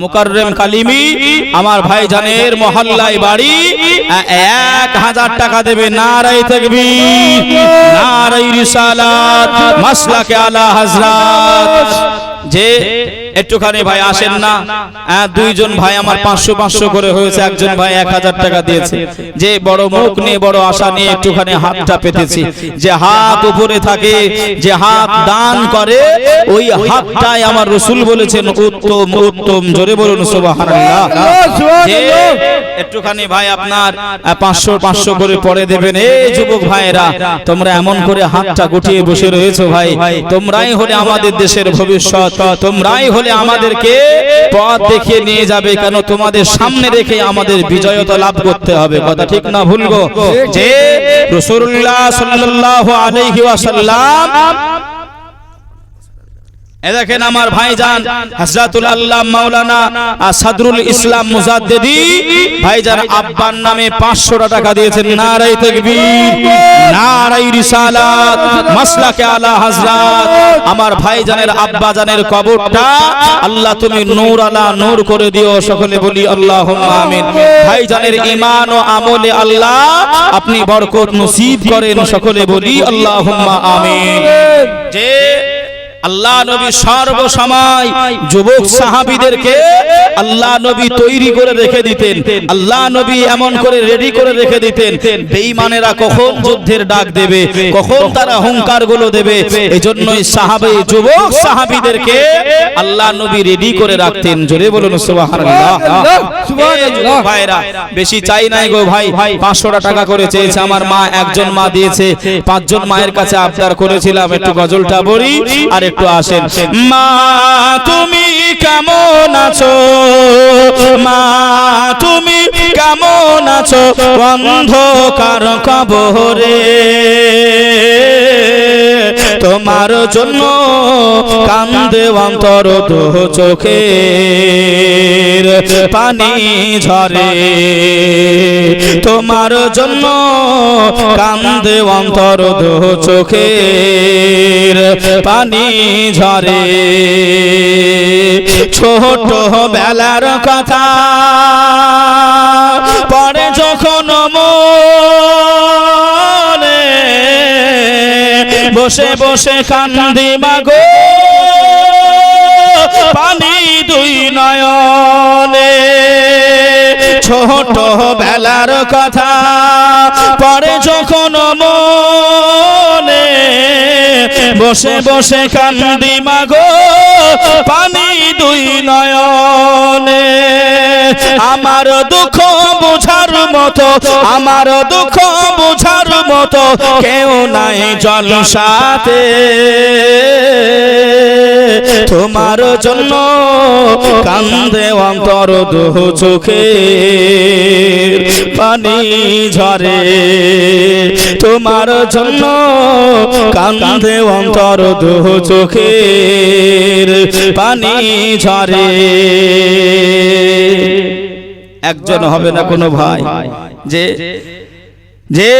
মুকাররেম কালিমি, আমার ভাই জানের মহল্লায় বাড়ি এক হাজার টাকা দেবে নারাই থাকবি নারাই রিসালাত, মাসলাকে আলা হাজরাত যে একটুখানি ভাই আসেন না আ, দুইজন ভাই আমার পাঁচশো পাঁচশো করে হয়েছে একজন ভাই এক হাজার টাকা দিয়েছে। যে বড় মুখ নিয়ে বড় আশা নিয়ে একটুখানি হাতটা পেতেছি যে হাত উপরে থাকে যে হাত দান করে ওই হাতটাই আমার রসুল বলেছেন উত্তম উত্তম জোরে বলুন সুবহানাল্লাহ। যে একটুখানি ভাই আপনার পাঁচশো পাঁচশো করে পরে দেবেন। এই যুবক ভাইরা তোমরা এমন করে হাতটা গুটিয়ে বসে রয়েছো ভাই। তোমরাই হলে আমাদের দেশের ভবিষ্যৎ, তোমরাই হলে আমাদেরকে পথ দেখিয়ে নিয়ে যাবে। কেন তোমাদের সামনে রেখে আমাদের বিজয়তা লাভ করতে হবে? কথা ঠিক না ভুলবো যে রাসূলুল্লাহ সাল্লাল্লাহু আলাইহি ওয়াসাল্লাম এ দেখেন আমার ভাইজান, হযরতুল আল্লাহ মাওলানা আর সাদরুল ইসলাম মুজাদ্দিদি, ভাইজান আব্বার নামে 500 টাকা দিয়েছেন নারাই তাকবীর নারাই রিসালাত, মাসলাকে আলা হযরত আমার ভাইজানের আব্বা জানের কবরটা, আল্লাহ তুমি নূর আলা নূর করে দিও, সকলে বলি আল্লাহুম্মা আমিন। ভাইজানের ঈমান ও আমলে আল্লাহ, আপনি বরকত নসিব করেন, সকলে বলি আল্লাহুম্মা আমিন। যে আল্লাহ নবী সর্বসময় যুবক সাহাবীদেরকে আল্লাহ নবী তৈরি করে রেখে দিতেন। আল্লাহ নবী এমন করে রেডি করে রেখে দিতেন। বেঈমানেরা কখন যুদ্ধের ডাক দেবে? কখন তারা হুঙ্কারগুলো দেবে? এজন্যই সাহাবে যুবক সাহাবীদেরকে আল্লাহ নবী রেডি করে রাখতেন। জোরে বলুন সুবহানাল্লাহ। ভাইরা বেশি চাই নাই গো ভাই। পাঁচশো টাকা করে চেয়েছে আমার মা একজন মা দিয়েছে। পাঁচজন মায়ের কাছে আবদার করেছিলাম একটু গজলটা বলি আর একটু আসেন। মা তুমি কেমন আছো? মা তুমি কেমন আছো? অন্ধকার কবরে। তোমার জন্য কান্দে অন্তর দো চোখের পানি ঝরে। তোমার জন্য কান্দে অন্তর দো চোখের পানি ঝরে। ছোট বেলার কথা পরে যখন মনে বসে বসে কান্দি মাগো। পানি দুই নয়নে ছোট বেলার কথা পরে যখন মনে বসে বসে কান্দি মাগো, পানি দুই নয়নে, আমার দুঃখ মতো, আমার দুঃখ বুঝার মতো কেউ নাই জলসাতে। তোমার জন্য কান্দে অন্তর দুহ চোখে পানি ঝরে। তোমার জন্য কান্দে অন্তর দুহ চোখের পানি ঝরে। একজন হবে না কোনো ভাই। যে যে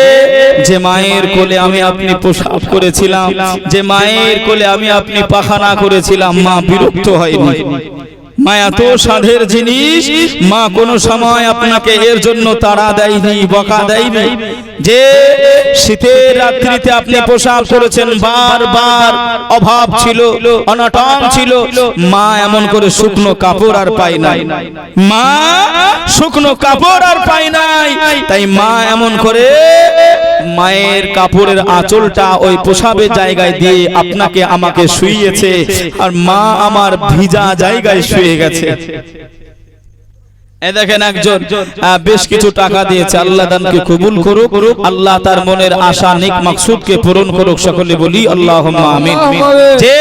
যে মায়ের কোলে আমি আপনি পোশাক করেছিলাম, যে মায়ের কোলে আমি আপনি পাখানা করেছিলাম, মা বিরক্ত হয়নি। মা এত সাধের জিনিস। মা কোনো সময় আপনাকে এর জন্য তাড়া দেয়নি বকা দেয়নি। যে শীতের রাত্রিতে আপনি পোশাক করেছেন বারবার অভাব ছিল অনটন ছিল। মা এমন করে শুকনো কাপড় আর পায় নাই। মা শুকনো কাপড় আর পায় নাই। তাই মা এমন করে মায়ের কাপড়ের আঁচলটা ওই পোশাবের জায়গায় দিয়ে আপনাকে আমাকে শুইয়েছে আর মা আমার ভিজা জায়গায় শুয়ে গেছে। দেখেন একজন বেশ কিছু টাকা দিয়েছে আল্লাহ দানকে কবুল করুক আল্লাহ তার মনের আশা নিক মাকসুদকে পূরণ করুক সকলে বলি আল্লাহ আমিন যে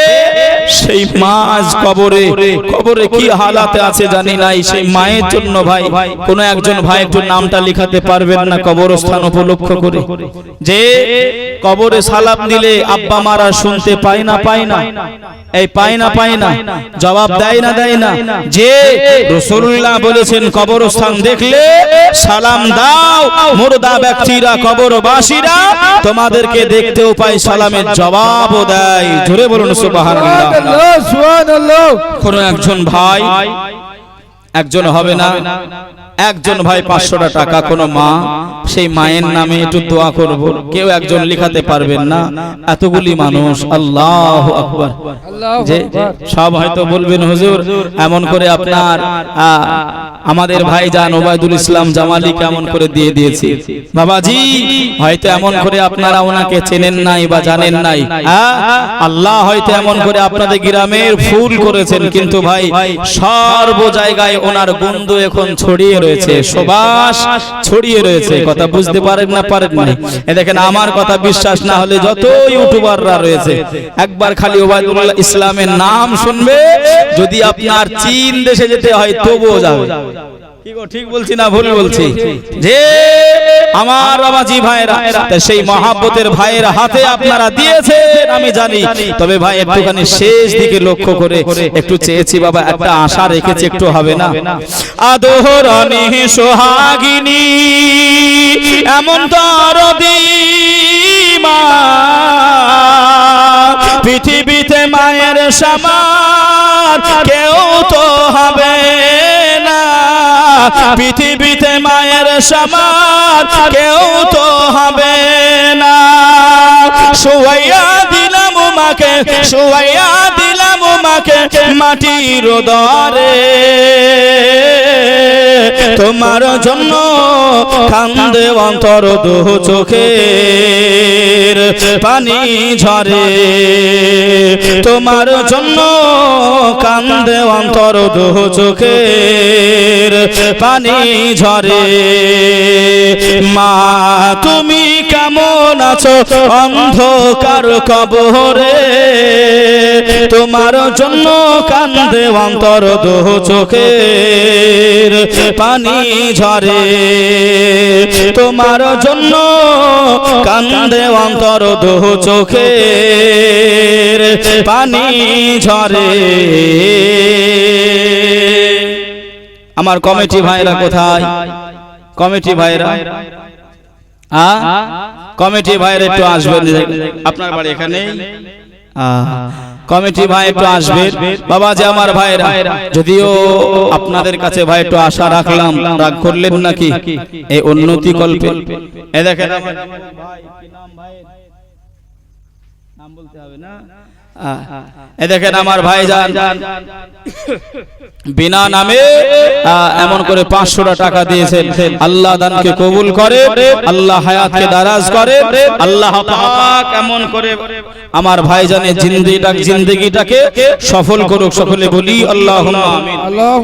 সেই মা আজ কবরে কবরে কি হালাতে আছে জানি নাই। সেই মায়ের জন্য ভাই, কোন একজন ভাই একটু নামটা লিখাতে পারবেন না কবরস্থান উপলক্ষ করে। যে কবরে সালাম দিলে আব্বা মারা শুনতে পায় না পায় না। এই পায় না পায় না। জবাব দেয় না দেয় না। যে রসুল্লাহ বলেছেন, কবরস্থান দেখলে সালাম দাও, মুর্দা ব্যক্তিরা, কবরবাসীরা তোমাদেরকে দেখতেও পায়, সালামের জবাবও দেয়। জোরে বলুন, সুবহানাল্লাহ। কোন একজন ভাই একজন হবে না। একজন ভাই পাঁচশোটা টাকা কোনো মা সেই মায়ের নামে একটু দোয়া করব। কেউ একজন লিখাতে পারবেন না। এতগুলি মানুষ আল্লাহ আকবার। যে সব হয়তো বলবেন হুজুর এমন করে আপনার আমাদের ভাই যান ওবায়দুল ইসলাম জামালি কেমন করে দিয়ে দিয়েছি? বাবাজি হয়তো এমন করে আপনারা ওনাকে চেনেন নাই বা জানেন নাই? আল্লাহ হয়তো এমন করে আপনাদের গ্রামের ফুল করেছেন। কিন্তু ভাই সর্ব জায়গায় ওনার গন্ধ এখন ছড়িয়ে রয়েছে সুবাস ছড়িয়ে রয়েছে কথা বুঝতে পারেন না পারেন না। এ দেখেন আমার কথা বিশ্বাস না হলে যত ইউটিউবাররা রয়েছে একবার খালি ওবায়দুল্লাহ ইসলামের নাম শুনবে যদি আপনার চীন দেশে যেতে হয় তবুও যাবে। কি ঠিক বলছি না ভুল বলছি? যে আমার বাবাজি ভাইরা সেই মহাব্বতের ভাইয়ের হাতে আপনারা দিয়েছেন, আমি জানি। তবে ভাই, একটুখানি শেষ দিকে লক্ষ্য করে একটু চেয়েছি, বাবা, একটা আশা রেখেছি, একটু হবে না। আদোহরণী সোহাগিনী, এমন মা, পৃথিবীতে মায়ের সমান কেউ তো হবে পৃথিবীতে মায়ের সমান কেউ তো হবে না। সুয়াইয়া দিলাম মাকে সুয়াইয়া দিলাম মাকে মাটির দরে। তোমার জন্য কান্দে অন্তর দু চোখের পানি ঝরে। তোমার জন্য কান্দে অন্তর দু চোখের পানি ঝরে। মা, তুমি কেমন আছো? অন্ধকার কবরে। তোমার জন্য কান্দে অন্তর দু চোখের পানি ঝরে। তোমার জন্য কান্দে অন্তর দু চোখের পানি ঝরে। আমার কমিটি ভাইরা কোথায়? কমিটি ভাইরা? কমিটি ভাইরা একটু আসবেন আপনার বাড়ি এখানে কমিটি ভাই একটু আসবে। বাবা যে আমার ভাইরা, যদিও আপনাদের কাছে ভাই একটু আশা রাখলাম, রাগ করলেন নাকি? এই উন্নতি কল্পে। এ দেখেন নাম বলতে হবে না? এ দেখেন আমার ভাই যান বিনা নামে এমন করে পাঁচশোটা টাকা দিয়েছেন। আল্লাহ দানকে কবুল করে আল্লাহ হায়াতকে দারাজ করে আল্লাহ এমন করে আমার ভাই জানে জিন্দিটা জিন্দগিটাকে সফল করুক, সকলে বলি আল্লাহ আল্লাহ